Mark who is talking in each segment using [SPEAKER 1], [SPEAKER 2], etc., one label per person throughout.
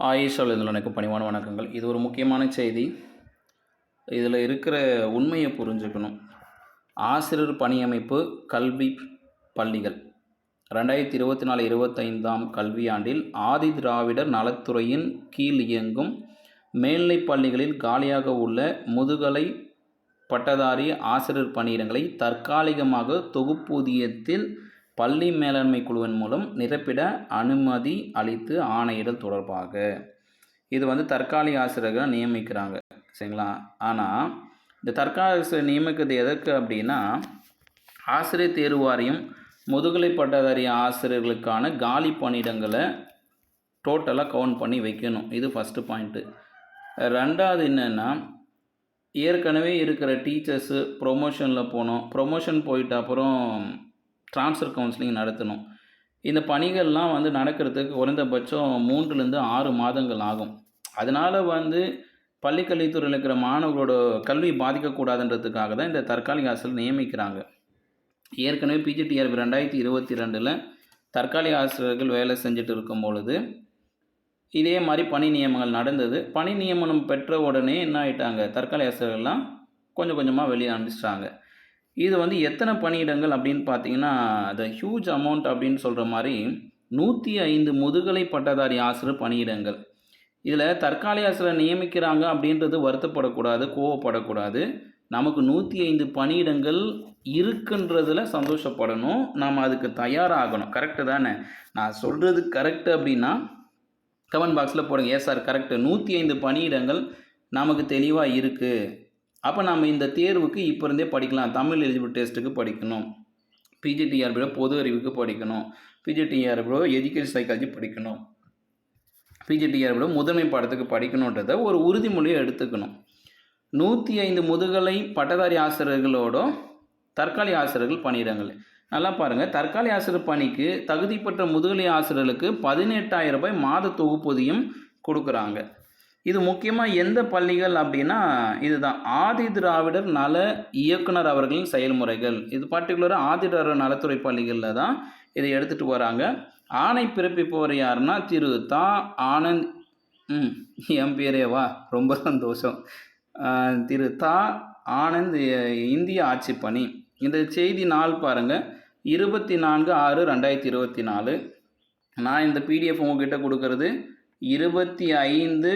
[SPEAKER 1] ஆயிஷால் இதில் எனக்கு பணிவான வணக்கங்கள். இது ஒரு முக்கியமான செய்தி. இதில் இருக்கிற உண்மையை புரிஞ்சுக்கணும். ஆசிரியர் பணியமைப்பு கல்வி பள்ளிகள். ரெண்டாயிரத்தி இருபத்தி நாலு இருபத்தைந்தாம் கல்வியாண்டில் ஆதி திராவிடர் நலத்துறையின் கீழ் இயங்கும் மேல்நிலைப் பள்ளிகளில் காலியாக உள்ள முதுகலை பட்டதாரி ஆசிரியர் பணியிடங்களை தற்காலிகமாக தொகுப்பூதியத்தில் பள்ளி மேலாண்மை குழுவின் மூலம் நிரப்பிட அனுமதி அளித்து ஆணையிடல் தொடர்பாக. இது வந்து தற்காலிக ஆசிரியர்களை நியமிக்கிறாங்க. சரிங்களா? ஆனால் இந்த தற்காலிக ஆசிரியர் நியமிக்கிறது எதற்கு அப்படின்னா ஆசிரியர் தேர்வு வாரியம் முதுகலை பட்டதாரி ஆசிரியர்களுக்கான காலி பணியிடங்களை டோட்டலாக கவுண்ட் பண்ணி வைக்கணும். இது ஃபஸ்ட்டு பாயிண்ட்டு ரெண்டாவது என்னென்னா ஏற்கனவே இருக்கிற டீச்சர்ஸு ப்ரொமோஷனில் போனோம். ப்ரொமோஷன் போயிட்ட அப்புறம் ட்ரான்ஸ்ஃபர் கவுன்சிலிங் நடத்தணும். இந்த பணிகள்லாம் வந்து நடக்கிறதுக்கு குறைந்தபட்சம் மூன்றுலேருந்து ஆறு மாதங்கள் ஆகும். அதனால் வந்து பள்ளிக்கல்வித்துறையில் இருக்கிற மாணவர்களோட கல்வி பாதிக்கக்கூடாதுன்றதுக்காக தான் இந்த தற்காலிக ஆசிரியர் நியமிக்கிறாங்க. ஏற்கனவே பிஜிடிஆர்பி ரெண்டாயிரத்தி இருபத்தி ரெண்டில் தற்காலிக ஆசிரியர்கள் வேலை செஞ்சுட்டு இருக்கும் பொழுது இதே மாதிரி பணி நியமனங்கள் நடந்தது. பணி நியமனம் பெற்ற உடனே என்ன ஆகிட்டாங்க தற்காலிக ஆசிரியர்கள்லாம் கொஞ்சம் கொஞ்சமாக வெளியே அனுப்பிச்சிட்டாங்க. இது வந்து எத்தனை பணியிடங்கள் அப்படின்னு பார்த்தீங்கன்னா த ஹியூஜ் அமௌண்ட் அப்படின்னு சொல்கிற மாதிரி நூற்றி ஐந்து முதுகலை பட்டதாரி ஆசிரியர் பணியிடங்கள். இதில் தற்காலிக ஆசிரியர் நியமிக்கிறாங்க அப்படின்றது வருத்தப்படக்கூடாது கோவப்படக்கூடாது. நமக்கு நூற்றி ஐந்து பணியிடங்கள் இருக்குன்றதில் சந்தோஷப்படணும். நாம் அதுக்கு தயாராகணும். கரெக்டு தானே? நான் சொல்கிறது கரெக்டு அப்படின்னா கமெண்ட் பாக்ஸில் போடுங்க. ஏ சார் கரெக்டு நூற்றி ஐந்து பணியிடங்கள் நமக்கு தெளிவாக இருக்குது அப்போ நம்ம இந்த தேர்வுக்கு இப்போ இருந்தே படிக்கலாம். தமிழ் எலிஜிபிள் டெஸ்ட்டுக்கு படிக்கணும். பிஜிடிஆர்பியோ பொது அறிவுக்கு படிக்கணும். பிஜிடிஆர்பியோ எஜுகேஷன் சைக்காலஜி படிக்கணும். பிஜிடிஆர்பியோ முதன்மை பாடத்துக்கு படிக்கணுன்றத ஒரு உறுதிமொழியை எடுத்துக்கணும். நூற்றி ஐந்து முதுகலை பட்டதாரி ஆசிரியர்களோட தற்காலிக ஆசிரியர்கள் பணியிடங்கள். நல்லா பாருங்கள் தற்காலிக ஆசிரியர் பணிக்கு தகுதி பெற்ற முதுகலை ஆசிரியர்களுக்கு பதினெட்டாயிரம் ரூபாய் மாத தொகுப்பூதியம் கொடுக்குறாங்க. இது முக்கியமாக எந்த பள்ளிகள் அப்படின்னா இதுதான். ஆதி திராவிடர் நல இயக்குனர் அவர்களின் செயல்முறைகள். இது பர்டிகுலராக ஆதி திராவிடர் நலத்துறை பள்ளிகளில் தான் இதை எடுத்துகிட்டு வராங்க. ஆணை பிறப்பிப்பவர் யாருன்னா திரு. தா. ஆனந்த் ம் என் பேரே வா ரொம்ப சந்தோஷம். திரு. தா. ஆனந்த் இந்திய ஆட்சி பணி இந்த செய்தி நாள் பாருங்கள் இருபத்தி நான்கு ஆறு ரெண்டாயிரத்தி இருபத்தி நாலு. நான் இந்த பிடிஎஃப் உங்ககிட்ட கொடுக்கறது இருபத்தி ஐந்து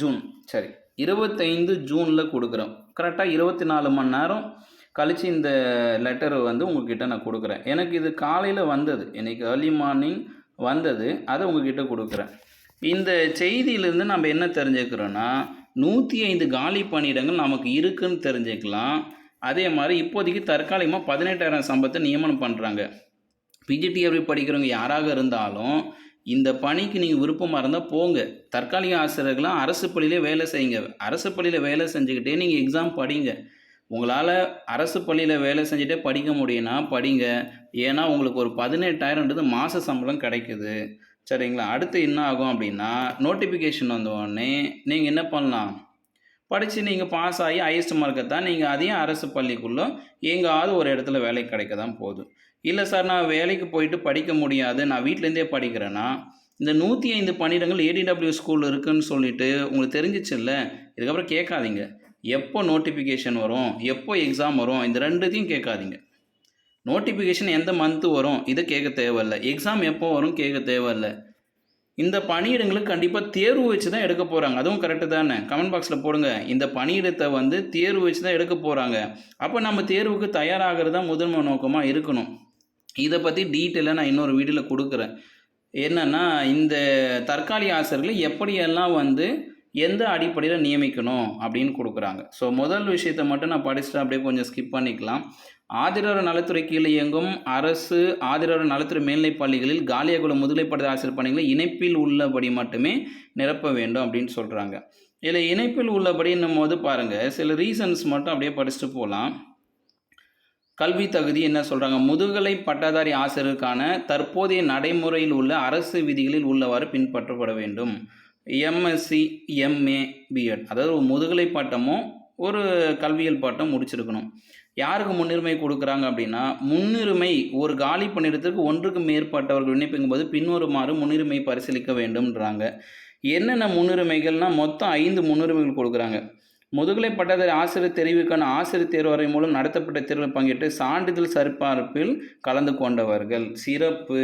[SPEAKER 1] ஜூன் சரி. இருபத்தைந்து ஜூனில் கொடுக்குறோம் கரெக்டாக இருபத்தி நாலு மணி நேரம் கழித்து இந்த லெட்டர் வந்து உங்ககிட்ட நான் கொடுக்குறேன். எனக்கு இது காலையில் வந்தது. இன்றைக்கி ஏர்லி மார்னிங் வந்தது. அதை உங்ககிட்ட கொடுக்குறேன். இந்த செய்தியிலேருந்து நம்ம என்ன தெரிஞ்சுக்கிறோன்னா நூற்றி ஐந்து காலி பணியிடங்கள் நமக்கு இருக்குன்னு தெரிஞ்சுக்கலாம். அதே மாதிரி இப்போதைக்கு தற்காலிகமாக பதினெட்டாயிரம் சம்பளத்தை நியமனம் பண்ணுறாங்க பிஜிடிஎஃப் படிக்கிறவங்க யாராக இருந்தாலும் இந்த பணிக்கு நீங்கள் விருப்பமாக இருந்தால் போங்க. தற்காலிக ஆசிரியர்களாம் அரசு பள்ளியிலே வேலை செய்யுங்க. அரசு பள்ளியில் வேலை செஞ்சுக்கிட்டே நீங்கள் எக்ஸாம் படிங்க. உங்களால் அரசு பள்ளியில் வேலை செஞ்சுட்டே படிக்க முடியும்னா படிங்க. ஏன்னா உங்களுக்கு ஒரு பதினெட்டாயிரம்ன்றது மாத சம்பளம் கிடைக்குது. சரிங்களா? அடுத்து என்ன ஆகும் அப்படின்னா நோட்டிஃபிகேஷன் வந்த உடனே நீங்கள் என்ன பண்ணலாம்? படித்து நீங்கள் பாஸ் ஆகி ஹையஸ்ட் மார்க்கை தான் நீங்கள் அதையும் அரசு பள்ளிக்குள்ளே எங்காவது ஒரு இடத்துல வேலை கிடைக்க தான் போதும் இல்லை சார் நான் வேலைக்கு போயிட்டு படிக்க முடியாது. நான் வீட்டிலேருந்தே படிக்கிறேன்னா இந்த நூற்றி ஐந்து பணியிடங்கள் ஏடிடபிள்யூ ஸ்கூல் இருக்குன்னு சொல்லிட்டு உங்களுக்கு தெரிஞ்சிச்சுல்ல? இதுக்கப்புறம் கேட்காதீங்க. எப்போ நோட்டிஃபிகேஷன் வரும்? எப்போ எக்ஸாம் வரும்? இந்த ரெண்டுத்தையும் கேட்காதீங்க. நோட்டிஃபிகேஷன் எந்த மந்த்து வரும்? இதை கேட்க தேவையில்ல. எக்ஸாம் எப்போ வரும் கேட்க தேவையில்லை. இந்த பணியிடங்களுக்கு கண்டிப்பாக தேர்வு வச்சு தான் எடுக்க போகிறாங்க அதுவும் கரெக்டு தானே. கமெண்ட் பாக்ஸில் போடுங்க. இந்த பணியிடத்தை வந்து தேர்வு வச்சு தான் எடுக்க போகிறாங்க அப்போ நம்ம தேர்வுக்கு தயாராகிறது தான் முதன்மை நோக்கமாக இருக்கணும். இதை பற்றி டீட்டெயிலாக நான் இன்னொரு வீடியோவில் கொடுக்குறேன். என்னென்னா இந்த தற்காலிக ஆசிரியர்களை எப்படியெல்லாம் வந்து எந்த அடிப்படையில் நியமிக்கணும் அப்படின்னு கொடுக்குறாங்க. ஸோ முதல் விஷயத்தை மட்டும் நான் படிச்சுட்டு அப்படியே கொஞ்சம் ஸ்கிப் பண்ணிக்கலாம். ஆதிரவர் நலத்துறை கீழே இயங்கும் அரசு ஆதிரவர் நலத்துறை மேல்நிலைப் பள்ளிகளில் காலியாகுல முதலைப்படை ஆசிரியர் பணிகளை இணைப்பில் உள்ளபடி மட்டுமே நிரப்ப வேண்டும் அப்படின்னு சொல்கிறாங்க இதில் இணைப்பில் உள்ளபடி என்னும் போது பாருங்கள் சில ரீசன்ஸ் மட்டும் அப்படியே படிச்சுட்டு போகலாம் கல்வி தகுதி என்ன சொல்கிறாங்க முதுகலை பட்டதாரி ஆசிரியருக்கான தற்போதைய நடைமுறையில் உள்ள அரசு விதிகளில் உள்ளவாறு பின்பற்றப்பட வேண்டும். எம்எஸ்சி எம்ஏ பிஎட் அதாவது ஒரு முதுகலை பட்டமும் ஒரு கல்வியியல் பட்டம் முடிச்சிருக்கணும். யாருக்கு முன்னுரிமை கொடுக்குறாங்க அப்படின்னா முன்னுரிமை ஒரு காலி பணியிடத்திற்கு ஒன்றுக்கு மேற்பட்டவர்கள் விண்ணப்பிக்கும்போது பின்வருமாறு முன்னுரிமை பரிசீலிக்க வேண்டும்ன்றாங்க. என்னென்ன முன்னுரிமைகள்னால் மொத்தம் ஐந்து முன்னுரிமைகள் கொடுக்குறாங்க. முதுகலை பட்டதாரி ஆசிரியர் தெரிவுக்கான ஆசிரியர் தேர்வு வரை மூலம் நடத்தப்பட்ட தேர்வில் பங்கேற்று சான்றிதழ் சரிபார்ப்பில் கலந்து கொண்டவர்கள். சிறப்பு.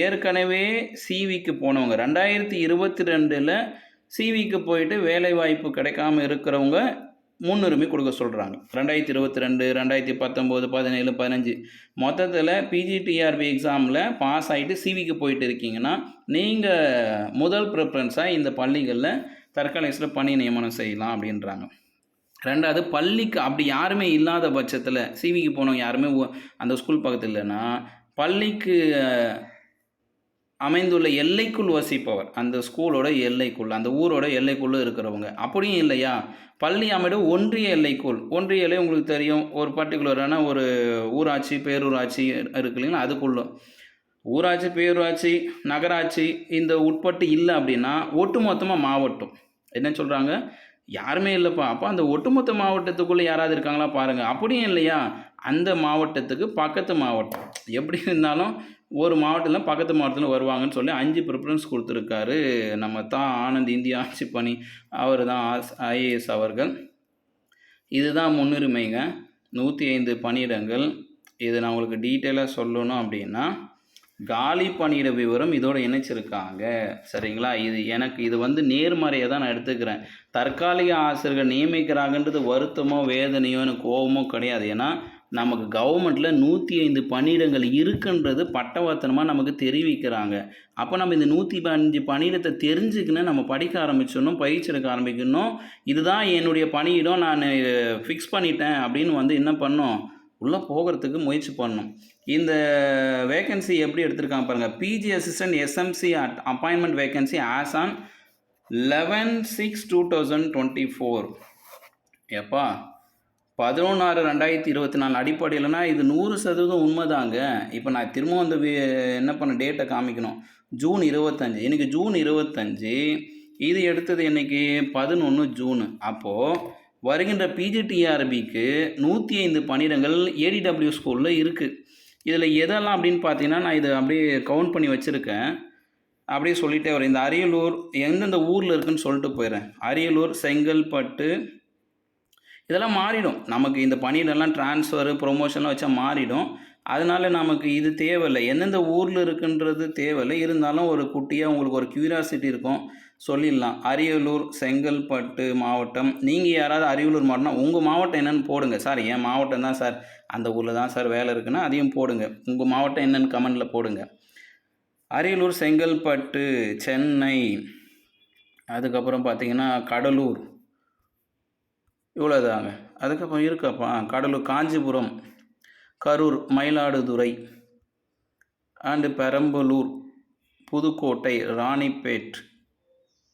[SPEAKER 1] ஏற்கனவே சிவிக்கு போனவங்க. ரெண்டாயிரத்தி இருபத்தி ரெண்டில் சிவிக்கு போயிட்டு வேலை வாய்ப்பு கிடைக்காம இருக்கிறவங்க முன்னுரிமை கொடுக்க சொல்கிறாங்க ரெண்டாயிரத்தி இருபத்தி ரெண்டு ரெண்டாயிரத்தி பத்தொம்போது பதினேழு பதினஞ்சு. மொத்தத்தில் பிஜிடிஆர்பி எக்ஸாமில் பாஸ் ஆகிட்டு சிவிக்கு போயிட்டு இருக்கீங்கன்னா நீங்கள் முதல் ப்ரிஃபரன்ஸாக இந்த பள்ளிகளில் தற்காலிகத்தில் பணி நியமனம் செய்யலாம் அப்படின்றாங்க. ரெண்டாவது பள்ளிக்கு அப்படி யாருமே இல்லாத பட்சத்தில் சிவிக்கு போனவங்க யாருமே அந்த ஸ்கூல் பக்கத்தில் இல்லைன்னா பள்ளிக்கு அமைந்துள்ள எல்லைக்குள் வசிப்பவர். அந்த ஸ்கூலோட எல்லைக்குள் அந்த ஊரோட எல்லைக்குள்ளே இருக்கிறவங்க. அப்படியும் இல்லையா? பள்ளி அமைடு ஒன்றிய எல்லைக்குள். ஒன்றிய எல்லை உங்களுக்கு தெரியும். ஒரு பர்டிகுலரான ஒரு ஊராட்சி பேரூராட்சி இருக்கு இல்லைங்களா? அதுக்குள்ள. ஊராட்சி பேரூராட்சி நகராட்சி இந்த உட்பட்டு இல்லை அப்படின்னா ஒட்டுமொத்தமாக மாவட்டம். என்ன சொல்கிறாங்க யாருமே இல்லைப்பா. அப்போ அந்த ஒட்டுமொத்த மாவட்டத்துக்குள்ளே யாராவது இருக்காங்களா பாருங்கள் அப்படியும் இல்லையா? அந்த மாவட்டத்துக்கு பக்கத்து மாவட்டம். எப்படி இருந்தாலும் ஒரு மாவட்டத்தில் பக்கத்து மாவட்டத்தில் வருவாங்கன்னு சொல்லி அஞ்சு ப்ரிஃபரன்ஸ் கொடுத்துருக்காரு. நம்ம தான் ஆனந்த் இந்தியா ஆட்சி பணி அவர் தான் ஐஏஎஸ் அவர்கள். இதுதான் முன்னுரிமைங்க. நூற்றி ஐந்து பணியிடங்கள். இது நான் உங்களுக்கு டீட்டெயிலாக சொல்லணும் அப்படின்னா காலி பணியிட விவரம் இதோட இணைச்சிருக்காங்க. சரிங்களா? இது எனக்கு இது வந்து நேர்மறையை தான் நான் எடுத்துக்கிறேன். தற்காலிக ஆசிரியர்கள் நியமிக்கிறாங்கன்றது வருத்தமோ வேதனையோ எனக்கு கோபமோ கிடையாது. ஏன்னா நமக்கு கவர்மெண்ட்டில் நூற்றி ஐந்து பணியிடங்கள் இருக்குன்றது பட்டவர்த்தனமாக நமக்கு தெரிவிக்கிறாங்க. அப்போ நம்ம இந்த நூற்றி அஞ்சு பணியிடத்தை தெரிஞ்சுக்கணும் நம்ம படிக்க ஆரம்பிச்சிடணும் பயிற்சி எடுக்க ஆரம்பிக்கணும். இதுதான் என்னுடைய பணியிடம் நான் ஃபிக்ஸ் பண்ணிட்டேன் அப்படின்னு வந்து என்ன பண்ணோம்? உள்ளே போகிறதுக்கு முயற்சி பண்ணணும். இந்த வேகன்சி எப்படி எடுத்திருக்காங்க பாருங்கள் PG assistant SMC at appointment vacancy as on eleven six two thousand twenty four எப்பா பதினொன்று ரெண்டாயிரத்தி இருபத்தி நாலு அடிப்படையில்னா இது நூறு சதவீதம் உண்மைதாங்க. இப்போ நான் திரும்ப வந்து என்ன பண்ண டேட்டை காமிக்கணும். ஜூன் இருபத்தஞ்சு. இன்றைக்கி ஜூன் இருபத்தஞ்சி. இது எடுத்தது இன்றைக்கி பதினொன்று ஜூனு. அப்போது வருகின்ற பிஜிடிஆர்பிக்கு நூற்றி ஐந்து பணியிடங்கள் ஏடிடபிள்யூ ஸ்கூலில் இருக்குது இதில் எதெல்லாம் அப்படின்னு பார்த்தீங்கன்னா நான் இதை அப்படியே கவுண்ட் பண்ணி வச்சுருக்கேன். அப்படியே சொல்லிட்டே வரேன். இந்த அரியலூர் எந்தெந்த ஊரில் இருக்குன்னு சொல்லிட்டு போயிடுறேன் அரியலூர் செங்கல்பட்டு இதெல்லாம் மாறிடும். நமக்கு இந்த பணியிடெல்லாம் ட்ரான்ஸ்ஃபரு ப்ரொமோஷன்லாம் வச்சா மாறிடும். அதனால நமக்கு இது தேவையில்லை. எந்தெந்த ஊரில் இருக்குன்றது தேவையில்லை. இருந்தாலும் ஒரு குட்டியாக உங்களுக்கு ஒரு க்யூரியாசிட்டி இருக்கும். சொல்லிடலாம். அரியலூர் செங்கல்பட்டு மாவட்டம். நீங்கள் யாராவது அரியலூர் மாவட்டம்னா உங்கள் மாவட்டம் என்னன்னு போடுங்க. சார் என் மாவட்டம் தான் சார். அந்த ஊரில் தான் சார் வேலை இருக்குன்னா அதையும் போடுங்க. உங்கள் மாவட்டம் என்னன்னு கமெண்டில் போடுங்க. அரியலூர் செங்கல்பட்டு சென்னை அதுக்கப்புறம் பார்த்தீங்கன்னா கடலூர். இவ்வளோதாங்க அதுக்கப்புறம் இருக்கப்பா கடலூர் காஞ்சிபுரம் கரூர் மயிலாடுதுறை அண்டு பெரம்பலூர் புதுக்கோட்டை ராணிப்பேட்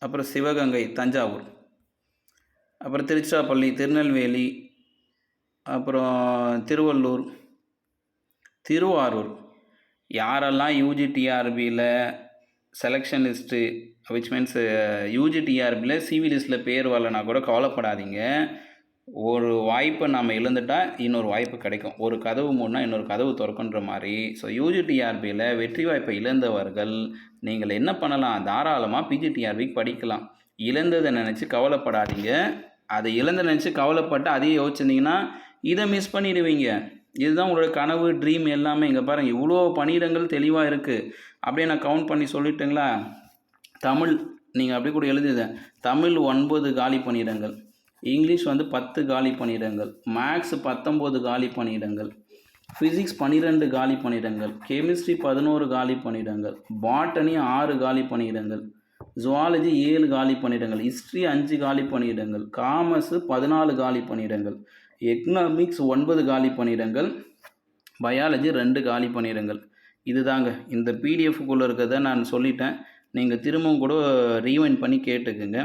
[SPEAKER 1] அப்புறம் சிவகங்கை தஞ்சாவூர். அப்புறம் திருச்சிராப்பள்ளி திருநெல்வேலி அப்புறம் திருவள்ளூர் திருவாரூர். யாரெல்லாம் யூஜிடிஆர்பியில் செலெக்ஷன் லிஸ்ட்டு விச் மீன்ஸ் யூஜிடிஆர்பியில் சிவி லிஸ்ட்டில் பேர் வரலனா கூட கவலைப்படாதீங்க. ஒரு வாய்ப்பை நம்ம இழந்துட்டால் இன்னொரு வாய்ப்பு கிடைக்கும். ஒரு கதவு மூடினா இன்னொரு கதவு திறக்குன்ற மாதிரி. ஸோ யூஜிடிஆர்பியில் வெற்றி வாய்ப்பை இழந்தவர்கள் நீங்கள் என்ன பண்ணலாம்? தாராளமாக பிஜிடிஆர்பிக்கு படிக்கலாம். இழந்ததை நினச்சி கவலைப்படாதீங்க. அதை இழந்த நினச்சி கவலைப்பட்டு அதையும் யோசிச்சிருந்தீங்கன்னா இதை மிஸ் பண்ணிடுவீங்க. இதுதான் உங்களோட கனவு ட்ரீம் எல்லாமே. இங்கே பாருங்கள் இவ்வளோ பணியிடங்கள் தெளிவாக இருக்குது அப்படியே நான் கவுண்ட் பண்ணி சொல்லிட்டுங்களா? தமிழ் நீங்கள் அப்படி கூட எழுதுத தமிழ் ஒன்பது காலி பணியிடங்கள். இங்கிலீஷ் வந்து பத்து காலி பணியிடங்கள் மேக்ஸ் பத்தொம்போது காலி பணியிடங்கள் ஃபிசிக்ஸ் பன்னிரெண்டு காலி பணியிடங்கள் கெமிஸ்ட்ரி பதினோரு காலி பணியிடங்கள் பாட்டனி ஆறு காலி பணியிடங்கள் ஜுவாலஜி ஏழு காலி பணியிடங்கள் ஹிஸ்ட்ரி அஞ்சு காலி பணியிடங்கள் காமர்ஸ் பதினாலு காலி பணியிடங்கள் எக்கனாமிக்ஸ் ஒன்பது காலி பணியிடங்கள் பயாலஜி ரெண்டு காலி பணியிடங்கள். இதுதாங்க. இந்த பிடிஎஃப்குள்ளே இருக்கிறத நான் சொல்லிட்டேன். நீங்கள் திரும்பவும் கூட ரீவைண்ட் பண்ணி கேட்டுக்குங்க.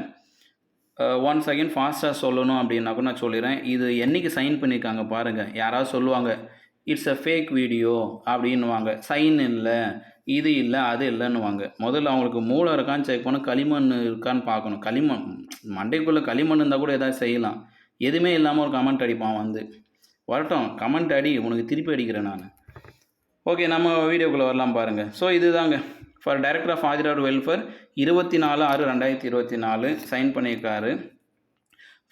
[SPEAKER 1] ஒன்ஸ் செகண்ட் ஃபாஸ்ட்டாக சொல்லணும் அப்படின்னா கூட நான் சொல்லிடுறேன். இது என்னைக்கு சைன் பண்ணியிருக்காங்க பாருங்கள் யாராவது சொல்லுவாங்க இட்ஸ் அ ஃபேக் வீடியோ அப்படின்னுவாங்க. சைன் இல்லை இது இல்லை அது இல்லைன்னுவாங்க. முதல்ல அவங்களுக்கு மூளை இருக்கான்னு செக் பண்ண களிமண் இருக்கான்னு பார்க்கணும். களிமண் மண்டைக்குள்ளே களிமண் இருந்தால் கூட எதாவது செய்யலாம். எதுவுமே இல்லாமல் ஒரு கமெண்ட் அடிப்பான் வந்து. வரட்டும் கமெண்ட் அடி உனக்கு திருப்பி அடிக்கிறேன் நான். ஓகே நம்ம வீடியோக்குள்ளே வரலாம் பாருங்கள் ஸோ இதுதாங்க. ஃபார் டைரக்டர் ஆஃப் ஆதிரார் வெல்ஃபேர் இருபத்தி நாலு ஆறு ரெண்டாயிரத்தி இருபத்தி நாலு சைன் பண்ணியிருக்காரு.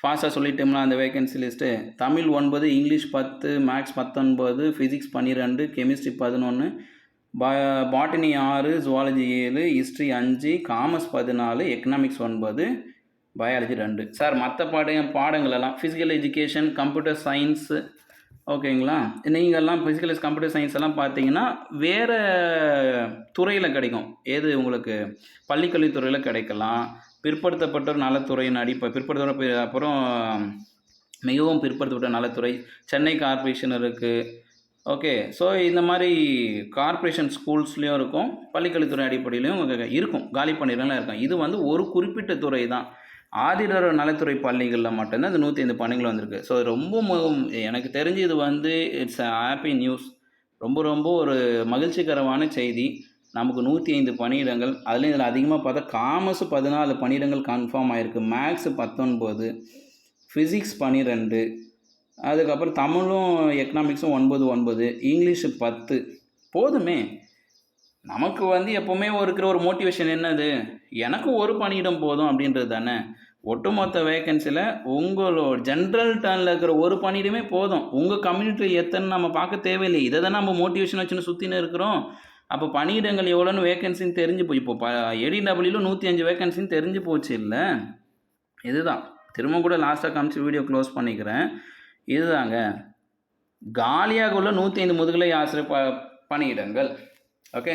[SPEAKER 1] ஃபாஸ்ட்டாக சொல்லிட்டோம்னா அந்த வேகன்சி லிஸ்ட்டு தமிழ் ஒன்பது இங்கிலீஷ் பத்து மேக்ஸ் பத்தொன்பது ஃபிசிக்ஸ் பன்னிரெண்டு கெமிஸ்ட்ரி பதினொன்று பா பாட்டனி ஆறு ஜுவாலஜி ஏழு ஹிஸ்ட்ரி அஞ்சு காமர்ஸ் பதினாலு எக்கனாமிக்ஸ் ஒன்பது பயாலஜி ரெண்டு. சார் மற்ற பாட பாடங்கள் எல்லாம் ஃபிசிக்கல் எஜுகேஷன் கம்ப்யூட்டர் சயின்ஸு ஓகேங்களா? நீங்கள்லாம் ஃபிசிக்கலிஸ் கம்ப்யூட்டர் சயின்ஸ் எல்லாம் பார்த்தீங்கன்னா வேறு துறையில் கிடைக்கும். ஏது உங்களுக்கு? பள்ளிக்கல்வித்துறையில் கிடைக்கலாம். பிற்படுத்தப்பட்டோர் நலத்துறையின் அடிப்படை பிற்படுத்த அப்புறம் மிகவும் பிற்படுத்தப்பட்ட நலத்துறை சென்னை கார்ப்பரேஷன் இருக்குது ஓகே ஸோ இந்த மாதிரி கார்ப்பரேஷன் ஸ்கூல்ஸ்லேயும் இருக்கும் பள்ளிக்கல்வித்துறை அடிப்படையிலையும் இருக்கும். காலி பண்ணிடலாம் இருக்கும் இது வந்து ஒரு குறிப்பிட்ட துறை தான். ஆதிரர் நலத்துறை பள்ளிகளில் மட்டும்தான் இந்த நூற்றி ஐந்து பணிகள் வந்திருக்கு. ஸோ ரொம்ப எனக்கு தெரிஞ்சு இது வந்து இட்ஸ் ஹாப்பி நியூஸ் ரொம்ப ரொம்ப ஒரு மகிழ்ச்சிகரமான செய்தி. நமக்கு நூற்றி ஐந்து பணியிடங்கள் அதுலேயும் இதில் அதிகமாக பார்த்தா காமர்ஸ் பதினாலு பணியிடங்கள் கன்ஃபார்ம் ஆகிருக்கு மேக்ஸ் பத்தொன்பது ஃபிசிக்ஸ் பன்னிரெண்டு அதுக்கப்புறம் தமிழும் எக்கனாமிக்ஸும் ஒன்பது ஒன்பது இங்கிலீஷு பத்து. போதுமே. நமக்கு வந்து எப்போவுமே இருக்கிற ஒரு மோட்டிவேஷன் என்னது? எனக்கு ஒரு பணியிடம் போதும் அப்படின்றது தானே. ஒட்டுமொத்த வேக்கன்சியில் உங்களோட ஜென்ரல் டர்னில் இருக்கிற ஒரு பணியிடமே போதும். உங்கள் கம்யூனிட்டியில் எத்தனை நம்ம பார்க்க தேவையில்லை. இதை தான் நம்ம மோட்டிவேஷன் வச்சுன்னு சுற்றின்னு இருக்கிறோம். அப்போ பணியிடங்கள் எவ்வளோன்னு வேகன்சின்னு தெரிஞ்சு போய் இப்போ ப ஏடிடபிள்யூல நூற்றி அஞ்சு வேகன்சின்னு தெரிஞ்சு போச்சு இல்லை? இதுதான். திரும்ப கூட லாஸ்ட்டாக காமிச்சு வீடியோ க்ளோஸ் பண்ணிக்கிறேன். இதுதாங்க. காலியாக உள்ள நூற்றி ஐந்து முதுகலை ஆசிரியர் ப பணியிடங்கள். ஓகே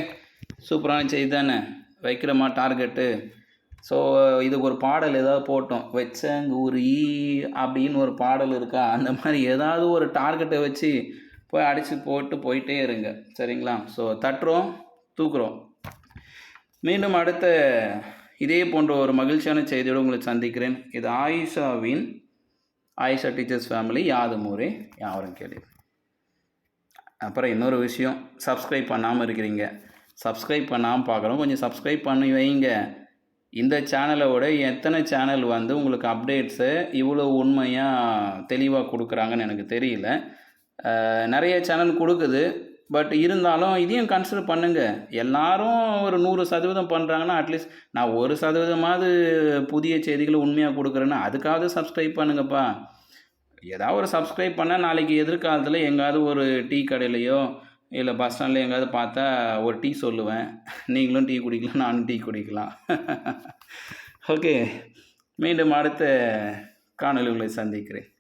[SPEAKER 1] சூப்பரான செய்தி தானே? வைக்கிறோமா டார்கெட்டு ஸோ இதுக்கு ஒரு பாடல் ஏதாவது போட்டோம். வெச்சங்கூரி அப்படின்னு ஒரு பாடல் இருக்கா? அந்த மாதிரி ஏதாவது ஒரு டார்கெட்டை வச்சு போய் அடித்து போட்டு போயிட்டே இருங்க. சரிங்களா? ஸோ தட்டுறோம் தூக்குறோம். மீண்டும் அடுத்த இதே போன்ற ஒரு மகிழ்ச்சியான செய்தியோடு உங்களை சந்திக்கிறேன். இது ஆயிஷாவின் ஆயிஷா டீச்சர்ஸ் ஃபேமிலி யாதும் ஊரே யாவரும் கேள்வி அப்புறம் இன்னொரு விஷயம் சப்ஸ்கிரைப் பண்ணாமல் இருக்கிறீங்க. சப்ஸ்கிரைப் பண்ணாமல் பார்க்குறோம் கொஞ்சம் சப்ஸ்கிரைப் பண்ணி வைங்க. இந்த சேனலை விட எத்தனை சேனல் வந்து உங்களுக்கு அப்டேட்ஸை இவ்வளோ உண்மையாக தெளிவாக கொடுக்குறாங்கன்னு எனக்கு தெரியல. நிறைய சேனல் கொடுக்குது. பட் இருந்தாலும் இதையும் கன்சிடர் பண்ணுங்கள் எல்லாரும் ஒரு நூறு சதவீதம் பண்ணுறாங்கன்னா அட்லீஸ்ட் நான் ஒரு சதவீதமாவது புதிய செய்திகளை உண்மையாக கொடுக்குறேன்னா அதுக்காவது சப்ஸ்கிரைப் பண்ணுங்கப்பா. ஏதாவது ஒரு சப்ஸ்கிரைப் பண்ணால் நாளைக்கு எதிர்காலத்தில் எங்காவது ஒரு டீ கடையிலையோ இல்லை பஸ் ஸ்டாண்டில் எங்காவது பார்த்தா ஒரு டீ சொல்லுவேன். நீங்களும் டீ குடிக்கலாம் நானும் டீ குடிக்கலாம். ஓகே மீண்டும் அடுத்த காணொளிகளை சந்திக்கிறேன்.